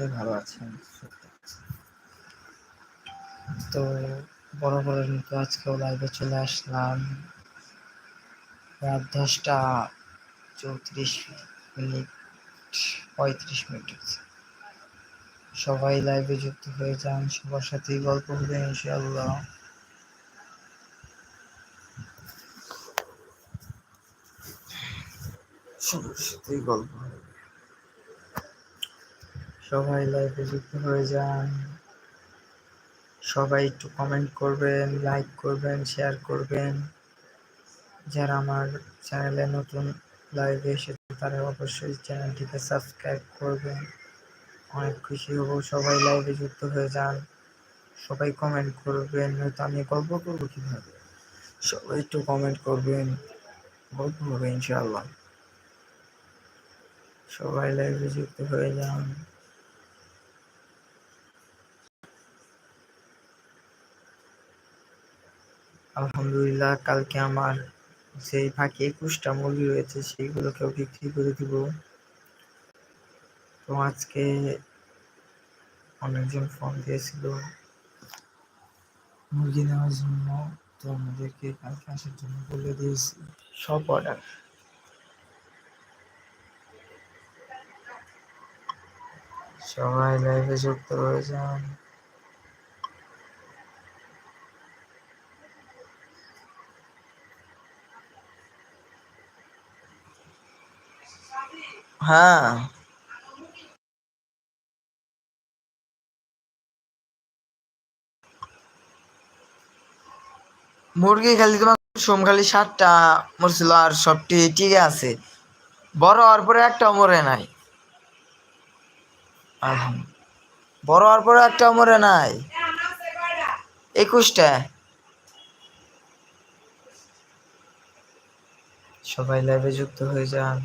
আলহামদুলিল্লাহ ভালো আছেন তো বড় বড় মতো আজকেও লাইভে চলে আসলাম। রাত দশটা চৌত্রিশ মিনিট, পঁয়ত্রিশ মিনিট। সবাই লাইভে যুক্ত হয়ে যান, সবার সাথেই গল্প হবে ইনশাআল্লাহ। সবার সাথেই গল্প হবে। সবাই লাইভে যুক্ত হয়ে যান। সবাই একটু কমেন্ট করবেন লাইক করবেন শেয়ার করবেন। যারা আমার চ্যানেলে নতুন লাইভে এসেছে, তারা অবশ্যই চ্যানেলটিকে সাবস্ক্রাইব করবেন। অনেক খুশি হব, সবাই লাইভে যুক্ত হয়ে যান। সবাই কমেন্ট করবেন, নয়তো আমি গল্প করব কীভাবে? সবাই একটু কমেন্ট করবেন, গল্প হবে ইনশাআল্লাহ। সবাই লাইভে যুক্ত হয়ে যান। আলহামদুলিল্লাহ, কালকে আমার যেই ফাঁকে একুশটা মুরগি রয়েছে সেইগুলোকেও বিক্রি করে দিব। তো আজকে অনেকজন ফোন দিয়েছিল মুরগি নেওয়ার জন্য, তো আমাদেরকে কালকে আসার জন্য বলে দিয়েছি। সব অর্ডার সবাই লাইভে যুক্ত হয়ে যান হ্যাঁ। মুরগি খালি তোমার সোম খালি সাতটা মরছিল আর সবটি ঠিক আছে। বড় হওয়ার পরে একটা মরে নাই। বড় হওয়ার পরে একটা মরে নাই। একুশটা। সবাই লাইভে যুক্ত হয়ে যান।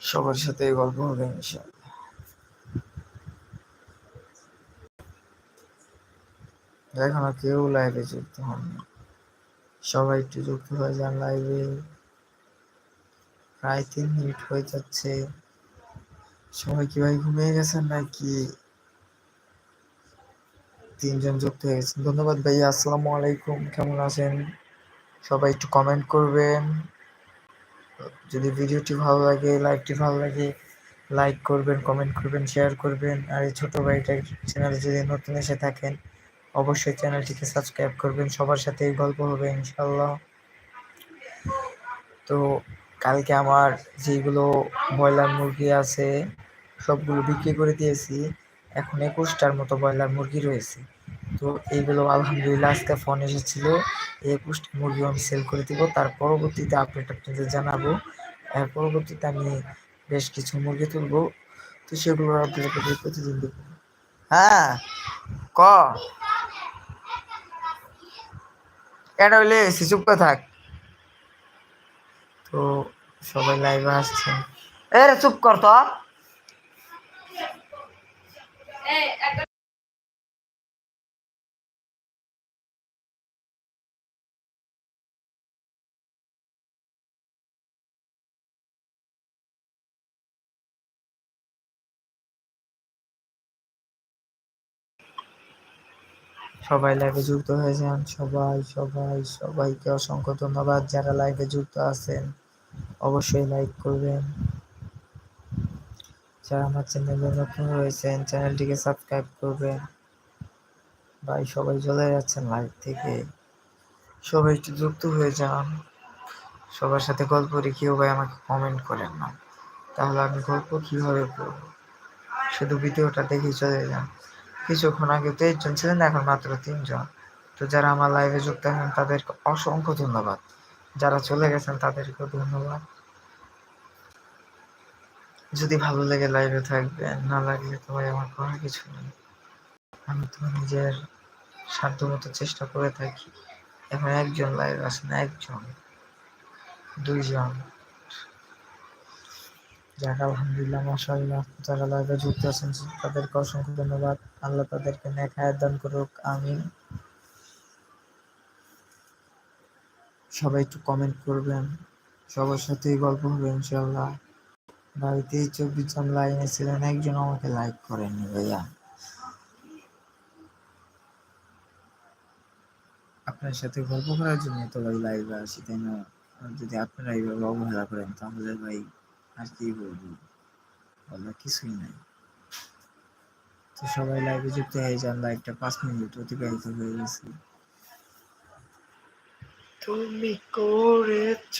সবার সাথে গল্প হবে এখনও কেউ লাইভে যুক্ত হননি সবাই একটু যুক্ত হয়ে যান লাইভে প্রায় তিন মিনিট হয়ে যাচ্ছে। সবাই কি ভাই ঘুমিয়ে গেছেন নাকি? তিনজন যুক্ত হয়ে গেছেন। ধন্যবাদ ভাইয়া, আসসালামু আলাইকুম। কেমন আছেন? সবাই একটু কমেন্ট করবেন। যদি ভিডিওটি ভালো লাগে লাইভটি ভালো লাগে লাইক করবেন কমেন্ট করবেন শেয়ার করবেন। আর এই ছোটো ভাইটার চ্যানেলে যদি নতুন এসে থাকেন, অবশ্যই চ্যানেলটিকে সাবস্ক্রাইব করবেন। সবার সাথে এই গল্প হবে ইনশাল্লাহ তো কালকে আমার যেগুলো ব্রয়লার মুরগি আছে, সবগুলো বিক্রি করে দিয়েছি। এখন একুশটার মতো ব্রয়লার মুরগি রয়েছে। তো এইগুলো আলহামদুলিল্লাহ, আজকে ফোন এসেছিল একুশটা মুরগি আমি সেল করে দিব, তার পরবর্তীতে আপডেট আপনাদের জানাব। এর পরবর্তীতে আমি বেশ কিছু মুরগি তুলবো, তো সেগুলো আপনাদেরকে প্রতিদিন দেবো হ্যাঁ ক? এটা হইলে চুপ করে থাক। তো সবাই লাইভে আসছেন এ চুপ কর তো। সবাই লাইভে যুক্ত হয়েছেন। সবাই সবাই, সবাইকে অসংখ্য ধন্যবাদ যারা লাইভে যুক্ত আছেন। অবশ্যই লাইক করবেন। যারা আমার চ্যানেলে নতুন রয়েছেন চ্যানেলটিকে সাবস্ক্রাইব করবেন। ভাই, সবাই চলে যাচ্ছেন লাইভ থেকে। সবাই একটু যুক্ত হয়ে যান। সবার সাথে গল্প রেখেও ভাই আমাকে কমেন্ট করেন না। তাহলে আমি গল্প কীভাবে করব? শুধু ভিডিওটা দেখেই চলে যান। কিছুক্ষণ আগে তেইশজন ছিলেন, এখন মাত্র তিনজন। তো যারা আমার লাইভে যুক্ত আছেন, তাদেরকে অসংখ্য ধন্যবাদ। যারা চলে গেছেন, তাদেরকেও ধন্যবাদ। যদি ভালো লেগে লাইভে থাকবেন, না লাগলে তো ভাই আমার করার কিছু নেই। আমি তো নিজের সাধ্য মতো চেষ্টা করে থাকি। এখন একজন লাইভ আসেন একজন? দুইজন। যাক, আলহামদুলিল্লাহ, মাশাআল্লাহ, যারা লাইভে যুক্ত আছেন, তাদেরকে অসংখ্য ধন্যবাদ। আল্লাহ তাদেরকে নেক হায়াত দান করুক, আমিন। সবাই একটু কমেন্ট করবেন, সবার সাথেই গল্প হবে, ইনশাআল্লাহ। বাড়িতে চব্বিশ জন লাইনে ছিলেন, একজন আমাকে লাইক করেননি, ভাইয়া। আপনার সাথে গল্প করার জন্য তো ভাই লাইভে আসি, তাই না? যদি আপনারা এইভাবে অবহেলা করেন, তাহলে ভাই আর কি বলব? বলার কিছুই নাই। তো সবাই লাইভে যুক্ত হয়ে যান লাইভটা পাঁচ মিনিট অতিবাহিত হয়ে গেছে। তুমি করেছ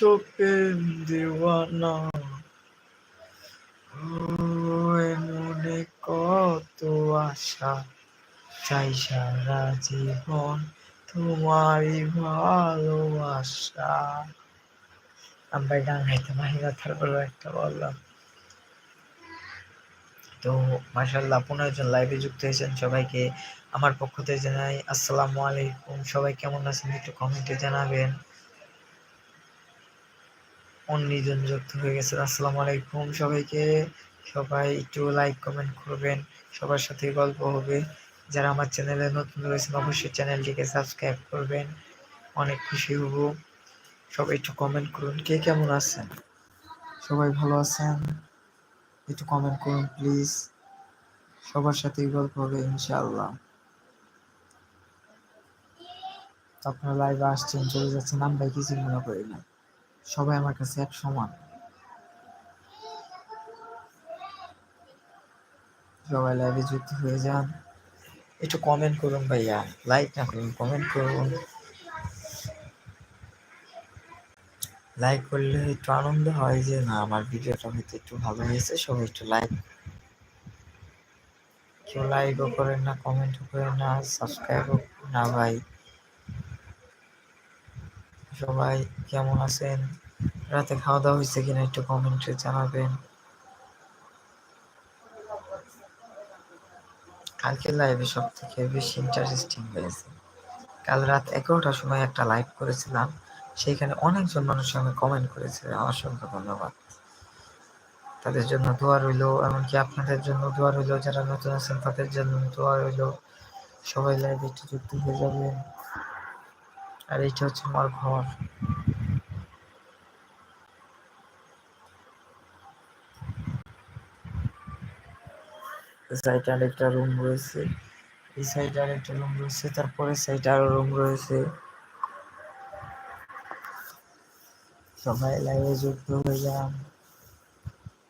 মনে কত আশা। চাই সারা জীবন তোমারই ভালোবাসা। আমি ভাই গান গাইতে পারি না একটা বললাম তো মাশাল্লাহ পনেরো জন লাইভে যুক্ত হয়েছেন সবাইকে। আমার পক্ষ থেকে জানাই আসসালামু আলাইকুম। সবাই কেমন আছেন একটু কমেন্টে জানাবেন। অন্যজন যুক্ত হয়ে গেছে আসসালামু আলাইকুম সবাইকে। সবাই একটু লাইক কমেন্ট করবেন, সবার সাথে গল্প হবে। যারা আমার চ্যানেলে নতুন রয়েছেন, অবশ্যই চ্যানেলটিকে সাবস্ক্রাইব করবেন। অনেক খুশি হব। সবাই একটু কমেন্ট করুন। কে কেমন আছেন? সবাই ভালো আছেন? একটু কমেন্ট করুন প্লিজ সবার সাথেই গল্প হবে, ইনশাআল্লাহ। আপনারা লাইভে আসছেন, চলে যাচ্ছেন আমরা কিছু মনে করি না। সবাই আমার কাছে এক সমান। সবাই লাইভে যুক্ত হয়ে যান। একটু কমেন্ট করুন ভাইয়া। লাইক না করুন কমেন্ট করুন। লাইক করলে একটু আনন্দ হয় যে, না, আমার ভিডিওটা হয়তো একটু ভালো হয়েছে, সবাই একটু লাইক কেউ লাইকও করেন না কমেন্টও করেন না সাবস্ক্রাইবও না ভাই। সবাই কেমন আছেন? রাতে খাওয়া দাওয়া হয়েছে কিনা একটু কমেন্টে জানাবেন। কালকে লাইভে সব থেকে বেশি ইন্টারেস্টিং হয়েছে। কাল রাত এগারোটার সময় একটা লাইভ করেছিলাম। সেইখানে অনেকজন মানুষ আমি কমেন্ট করেছে। অসংখ্য ধন্যবাদ। তাদের জন্য দোয়া রইল, এমনকি আপনাদের জন্য দোয়া রইল, যারা নতুন আছেন, তাদের জন্য দোয়া রইল। সবাই লাইভে একটু যুক্ত হয়ে যাবেন। আর এইটা হচ্ছে আমার ঘর। সাইডে আরেকটা রুম রয়েছে। এই সাইডে আরেকটা রুম রয়েছে তারপরে সাইডে আরও রুম রয়েছে। সবাই লাইভে যুক্ত হয়ে যান।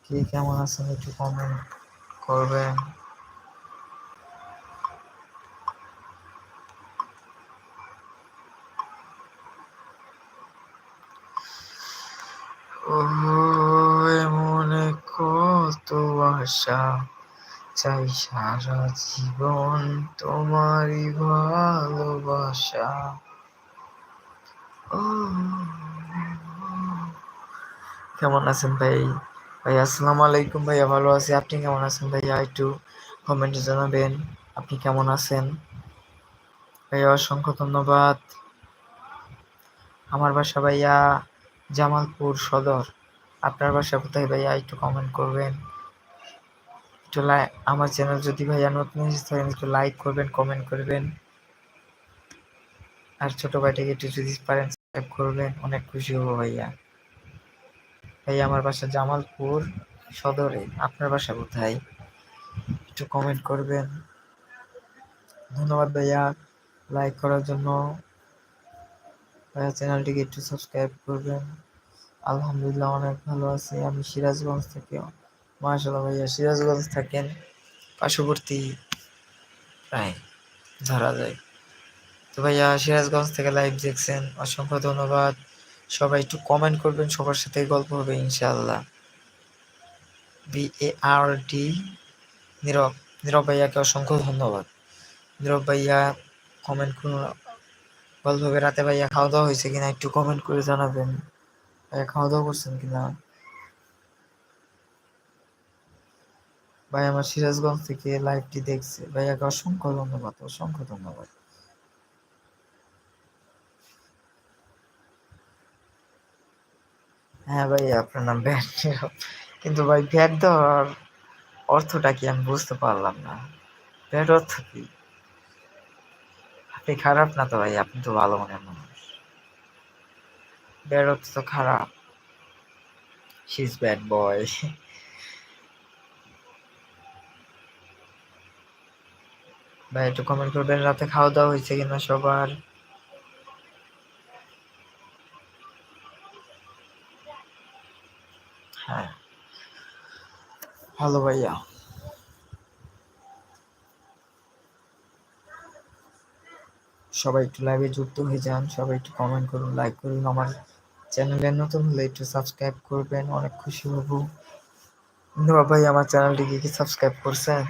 কে কেমন আছেন একটু কমেন্ট করবেন। মনে কত আশা চাই সারা জীবন তোমারই ভালোবাসা। ও কেমন আছেন ভাই? ভাই, আসসালামু আলাইকুম ভাইয়া, ভালো আছি। আপনি কেমন আছেন ভাইয়া? একটু কমেন্টে জানাবেন, আপনি কেমন আছেন? ভাইয়া, অসংখ্য ধন্যবাদ। আমার বাসা ভাইয়া জামালপুর সদর। আপনার বাসা কোথায় ভাইয়া? একটু কমেন্ট করবেন। একটু লাই আমার চ্যানেল যদি ভাইয়া নতুন এসে থাকেন একটু লাইক করবেন কমেন্ট করবেন। আর ছোট ভাইটাকে একটু যদি পারেন সাবস্ক্রাইব করবেন, অনেক খুশি হব ভাইয়া। ভাইয়া আমার বাসা জামালপুর সদরে। আপনার বাসা কোথায়? একটু কমেন্ট করবেন। ধন্যবাদ ভাইয়া। লাইক করার জন্য। ভাইয়া চ্যানেলটিকে একটু সাবস্ক্রাইব করবেন। আলহামদুলিল্লাহ অনেক ভালো আছি। আমি সিরাজগঞ্জ থেকে। মাশাল্লাহ ভাইয়া, সিরাজগঞ্জ থাকেন। পার্শ্ববর্তী প্রায় ধরা যায়। তো ভাইয়া, সিরাজগঞ্জ থেকে লাইভ দেখছেন। অসংখ্য ধন্যবাদ। সবাই একটু কমেন্ট করবেন, সবার সাথে গল্প হবে ইনশাআল্লাহ। বি এ আর ডি নীরব নীরব ভাইয়াকে অসংখ্য ধন্যবাদ। নীরব ভাইয়া কমেন্ট করুন। গল্প হবে, রাতে ভাইয়া খাওয়া দাওয়া হয়েছে কিনা একটু কমেন্ট করে জানাবেন। ভাইয়া খাওয়া দাওয়া করছেন কিনা? ভাই, আমার সিরাজগঞ্জ থেকে লাইভটি দেখছে। ভাইয়াকে অসংখ্য ধন্যবাদ অসংখ্য ধন্যবাদ। হ্যাঁ ভাই, আপনার নাম ভ্যাট কিন্তু ভাই ভ্যাট দেওয়ার অর্থটা কি আমি বুঝতে পারলাম না। ভ্যাট অর্থ কি? আপনি খারাপ না তো ভাই, আপনি তো ভালো মনের মানুষ। ব্যাট অর্থ তো খারাপ। শিজ ব্যাট ব্যাড বয় ভাই, একটু কমেন্ট করবেন, রাতে খাওয়া দাওয়া হয়েছে কিনা সবার? ভালো ভাইয়া। সবাই একটু লাইভে যুক্ত হয়ে যান, সবাই একটু কমেন্ট করুন লাইক করুন। আমার চ্যানেলে নতুন হলে একটু সাবস্ক্রাইব করবেন, অনেক খুশি হব। নোয়া ভাই, আমার চ্যানেলটিকে কি সাবস্ক্রাইব করছেন?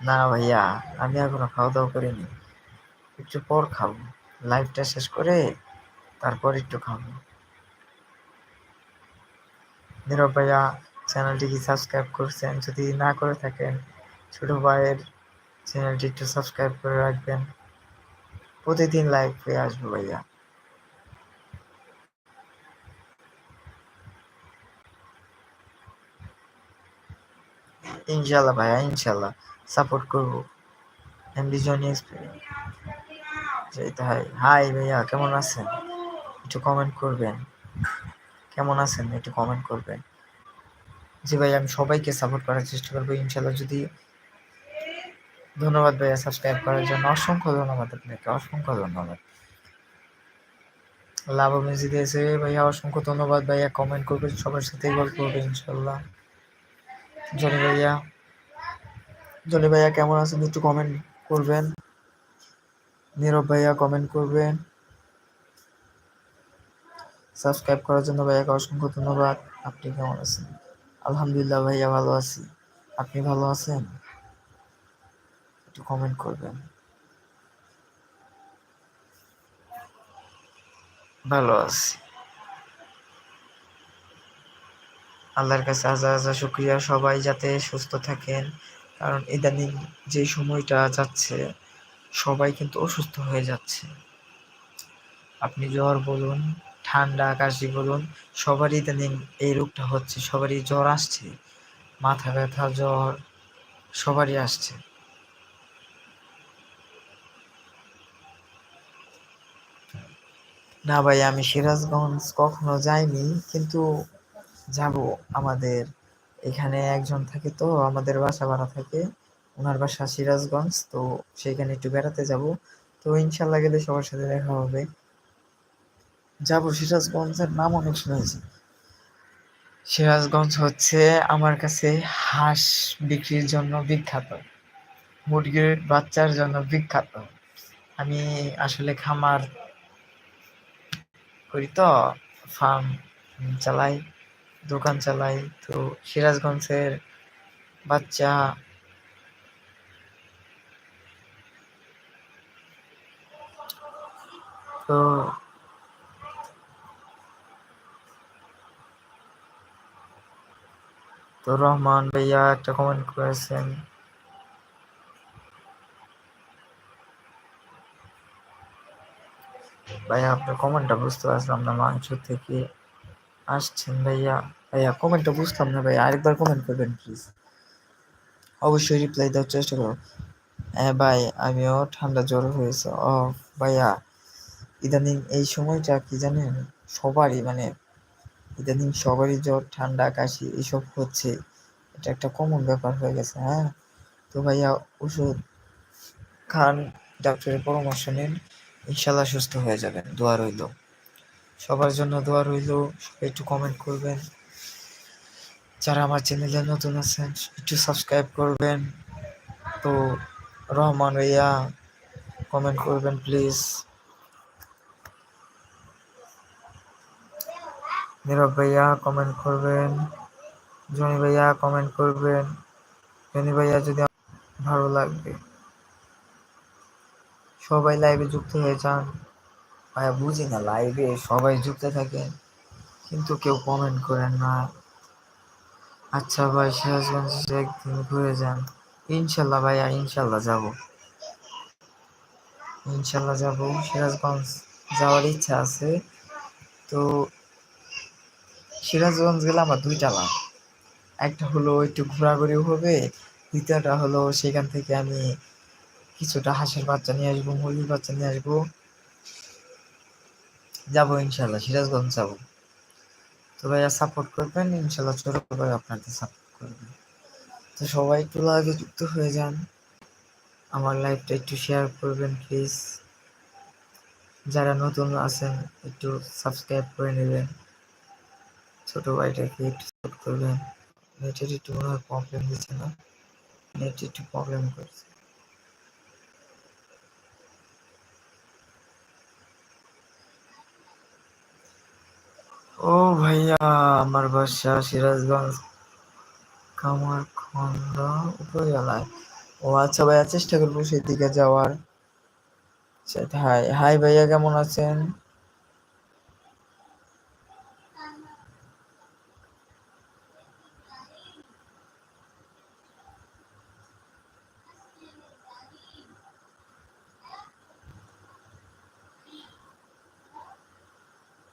না ভাইয়া, আমি এখনও খাওয়া দাওয়া করিনি। একটু পর খাব। লাইভটা শেষ করে তারপর একটু খাব। ভাইয়া চ্যানেলটি কি সাবস্ক্রাইব করছেন। যদি না করে থাকেন, ছোট ভাইয়ের চ্যানেলটি একটু সাবস্ক্রাইব করে রাখবেন। প্রতিদিন লাইভ হয়ে আসব ভাইয়া। ইনশাল্লাহ ভাইয়া ইনশাল্লাহ সাপোর্ট করব। MD Jony experience hi hi ভাইয়া, কেমন আছেন? একটু কমেন্ট করবেন। কেমন আছেন একটু কমেন্ট করবেন। জি ভাই, আমি সবাইকে সাপোর্ট করার চেষ্টা করব ইনশাল্লাহ যদি ধন্যবাদ ভাইয়া সাবস্ক্রাইব করার জন্য। অসংখ্য ধন্যবাদ আপনাকে, অসংখ্য ধন্যবাদ। লাভ মেসি দিয়েছে ভাইয়া, অসংখ্য ধন্যবাদ ভাইয়া কমেন্ট করবেন, সবার সাথে গল্প করবে ইনশাল্লাহ জনি ভাইয়া জনি ভাইয়া কেমন আছেন একটু কমেন্ট করবেন। নীরব ভাইয়া কমেন্ট করবেন। সাবস্ক্রাইব করার জন্য ভাইয়াকে অসংখ্য ধন্যবাদ। আপনি কেমন আছেন? আলহামদুলিল্লাহ ভাইয়া ভালো আছি। আপনি ভালো আছেন? একটু কমেন্ট করবেন। ভালো আছি। আল্লাহর কাছে হাজার হাজার শুক্রিয়া। সবাই যাতে সুস্থ থাকেন, কারণ ইদানিং যে সময়টা যাচ্ছে, সবাই কিন্তু অসুস্থ হয়ে যাচ্ছে। আপনি জ্বর বলুন ঠান্ডা কাশি বলুন সবারই ইদানিং এই রোগটা হচ্ছে, সবারই জ্বর আসছে, মাথা ব্যথা, জ্বর, সবারই আসছে। না ভাই, আমি সিরাজগঞ্জ কখনো যাইনি, কিন্তু যাব আমাদের, এখানে একজন থাকে তো, আমাদের বাসা ভাড়া থাকে ওনার বাসা সিরাজগঞ্জ, তো সেখানে একটু বেড়াতে যাব, তো ইনশাল্লাহ গেলে সবার সাথে দেখা হবে। যাব সিরাজগঞ্জের নাম অনেক শুনেছি। সিরাজগঞ্জ হচ্ছে আমার কাছে হাঁস বিক্রির জন্য বিখ্যাত। মুরগির বাচ্চার জন্য বিখ্যাত। আমি আসলে খামার করি তো ফার্ম চালাই, দোকান চালাই। তো সিরাজগঞ্জের বাচ্চা তো তো রহমান ভাইয়া একটা কমেন্ট করেছেন। ভাইয়া, আপনার কমেন্টটা বুঝতে পারছিলাম না, মাংস থেকে আসছেন ভাইয়া। ভাইয়া কমেন্টটা বুঝতাম না ভাইয়া, আরেকবার কমেন্ট করবেন প্লিজ অবশ্যই রিপ্লাই দেওয়ার চেষ্টা করো। হ্যাঁ ভাই, আমিও ঠান্ডা জ্বর হয়েছে। ও, ভাইয়া, ইদানিং এই সময়টা কি জানেন? সবারই মানে ইদানিং সবারই জ্বর, ঠান্ডা, কাশি এসব হচ্ছে, এটা একটা কমন ব্যাপার হয়ে গেছে হ্যাঁ? তো ভাইয়া ওষুধ খান, ডাক্তারের পরামর্শ নিন, ইনশাল্লাহ সুস্থ হয়ে যাবেন, দোয়া রইল। সবার জন্য দোয়া রইল একটু কমেন্ট করবেন। যারা আমার চ্যানেলে নতুন আছেন, একটু সাবস্ক্রাইব করবেন। তো রহমান ভাইয়া কমেন্ট করবেন প্লিজ নীরব ভাইয়া কমেন্ট করবেন, জনি ভাইয়া কমেন্ট করবেন, জনি ভাইয়া যদি ভালো লাগবে। সবাই লাইভে যুক্ত হয়ে যান। ভাইয়া বুঝি না লাইভে সবাই যুক্ত থাকেন, কিন্তু কেউ কমেন্ট করেন না। আচ্ছা ভাই, সিরাজগঞ্জ একদিন ঘুরে যান। ইনশাল্লাহ ভাইয়া, ইনশাল্লাহ যাব। ইনশাল্লাহ যাব। সিরাজগঞ্জ যাওয়ার ইচ্ছা আছে। তো সিরাজগঞ্জ গেলে আমার দুইটা লাভ। একটা হলো একটু ঘোরাঘুরিও হবে, দ্বিতীয়টা হলো সেখান থেকে আমি কিছুটা হাঁসের বাচ্চা নিয়ে আসব, মুরগির বাচ্চা নিয়ে আসব। যাব ইনশাল্লাহ সিরাজগঞ্জ যাব। তো ভাইয়া সাপোর্ট করবেন ইনশাল্লাহ ছোট ভাই আপনাদের সাপোর্ট করবেন তো সবাই একটু লাগে যুক্ত হয়ে যান। আমার লাইভটা একটু শেয়ার করবেন প্লিজ যারা নতুন আছেন, একটু সাবস্ক্রাইব করে নেবেন। ছোট ভাইটাকে একটু সাপোর্ট করবেন। নেটের একটু মনে হয় প্রবলেম দিচ্ছে না? নেট একটু প্রবলেম করছে। ও ভাইয়া, আমার বাসা সিরাজগঞ্জ কামারখন্দ উপজেলায়। ও আচ্ছা ভাইয়া, চেষ্টা করব সেদিকে যাওয়ার। হাই হাই ভাইয়া, কেমন আছেন?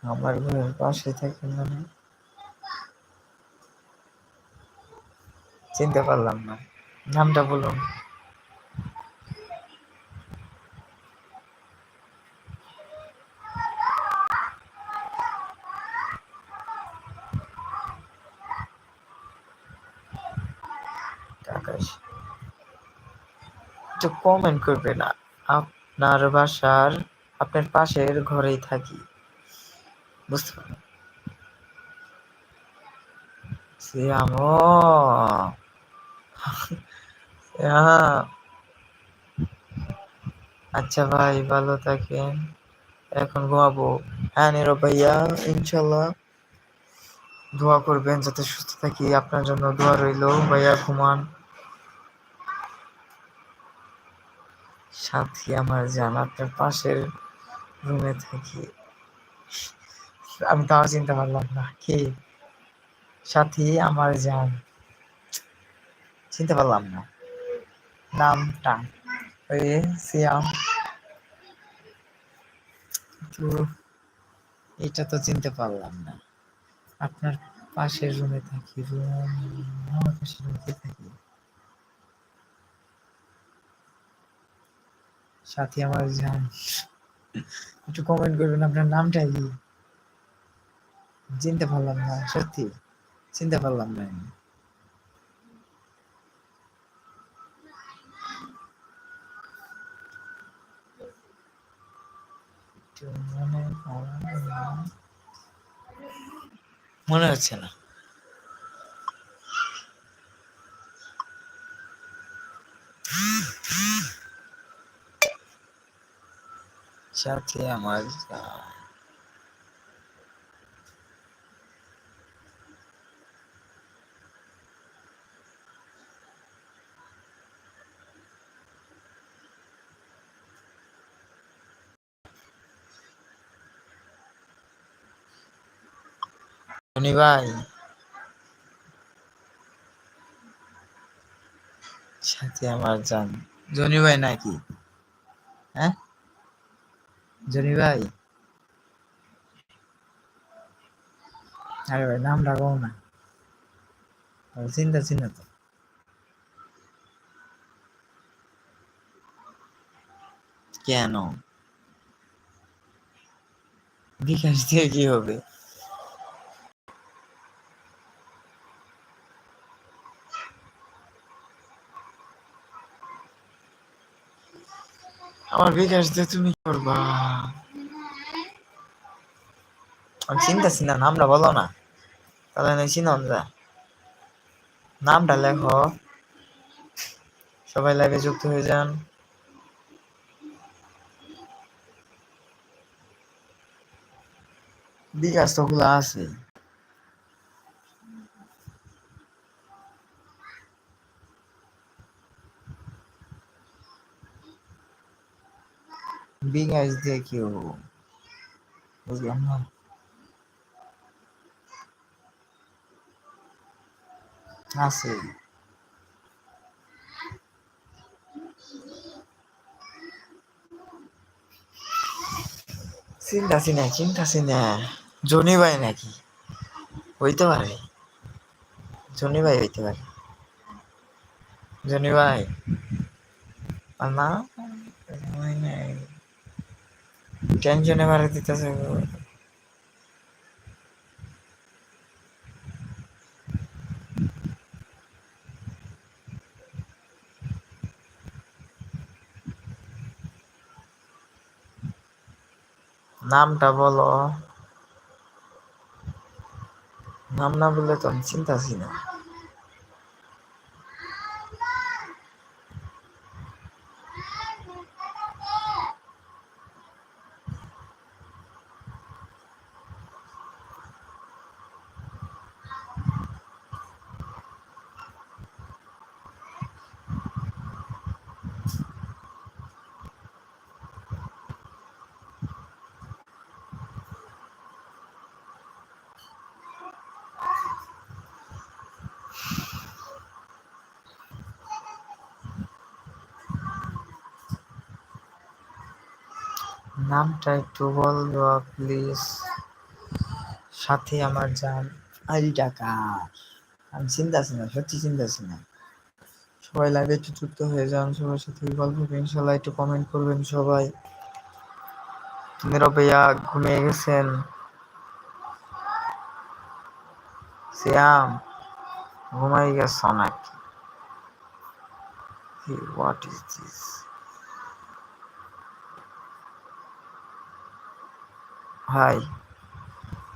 আমার ঘরের পাশে থাকেন মানে চিনতে পারলাম না। নামটা বলুন। একটু কমেন্ট করবে না আপনার বাসার, আপনার পাশের ঘরেই থাকি। বুঝতে পারলাম। শ্যাম আচ্ছা ভাই, ভালো থাকেন। এখন ঘুমাবো। হ্যাঁ নীরব ভাইয়া ইনশাল্লাহ দোয়া করবেন যাতে সুস্থ থাকি। আপনার জন্য দোয়া রইল। ভাইয়া, ঘুমান। সাথী আমার জান, আপনার পাশের রুমে থাকি। আমি তাও চিনতে পারলাম না। কি? সাথী, আমার যান চিনতে পারলাম না। নামটা। ওই সিয়াম। এটা তো চিনতে পারলাম না। আপনার পাশের রুমে থাকি। রুম আমার রুমে থাকি? সাথী, আমার জান। একটু কমেন্ট করবেন, আপনার নামটা কি? চিনতে পারলাম না সত্যি চিনতে পারলাম না মনে হচ্ছে না। সাথে আমার ধনী ভাই। সাথে আমার জান। জনি ভাই নাকি? হ্যাঁ? জনি ভাই? আরে ভাই নাম ডাকো না। চিন্তা চিন্তা তো কেন? বিকাশ দিয়ে কি হবে? আমার বিকাশ দিয়ে তুমি করবা? আমি চিন্তাছি না, নামটা বলো না। তাহলে আমি চিনন যা। নামটা লেখো। সবাই লাইভে যুক্ত হয়ে যান। বিকাশ তো খোলা আছে। বিকাশ দিয়ে কেউ বুঝলাম না। আছে। চিন্তাছি না চিন্তাছি না। জনি ভাই নাকি? হইতে পারে। জনি ভাই হইতে পারে। জনি ভাই না? টেনশনে ভাড়া দিতেছে নামটা বলো নাম না বললে তো আমি চিন্তাছি না নামটা একটু বলবা প্লিজ সাথে আমার যান আইডিটা কার আমি চিন্তাছি না, সত্যি চিন্তাছি না। সবাই লাইভে একটু যুক্ত হয়ে যান, সবার সাথে গল্প ইনশাল্লাহ একটু কমেন্ট করবেন সবাই। ভাইয়া ঘুমিয়ে গেছেন। শ্যাম, ঘুমাই গেছ নাকি? What is this hi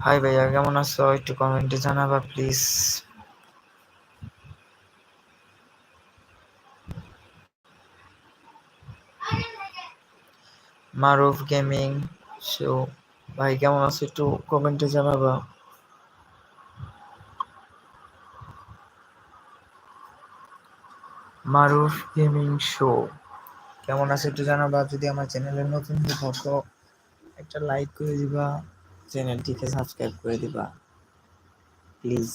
hi ভাইয়া, কেমন আছো? একটু কমেন্টে জানাবা প্লিজ মারুফ গেমিং শো ভাই, কেমন আছো? একটু কমেন্টে জানাবা। মারুফ গেমিং শো কেমন আছে? একটু জানাবা, যদি আমার চ্যানেলের নতুন থাকো। একটা লাইক করে দিবা চ্যানেলটিকে সাবস্ক্রাইব করে দিবা প্লিজ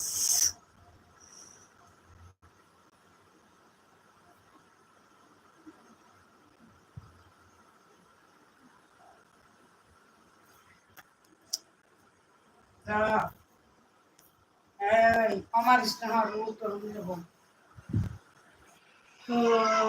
আমার তো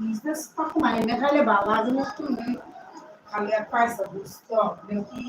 বিজনেস তখন মানে না খাইলে বাবা জিনিস তুমি খালি এক পয়সা বুঝতো নাকি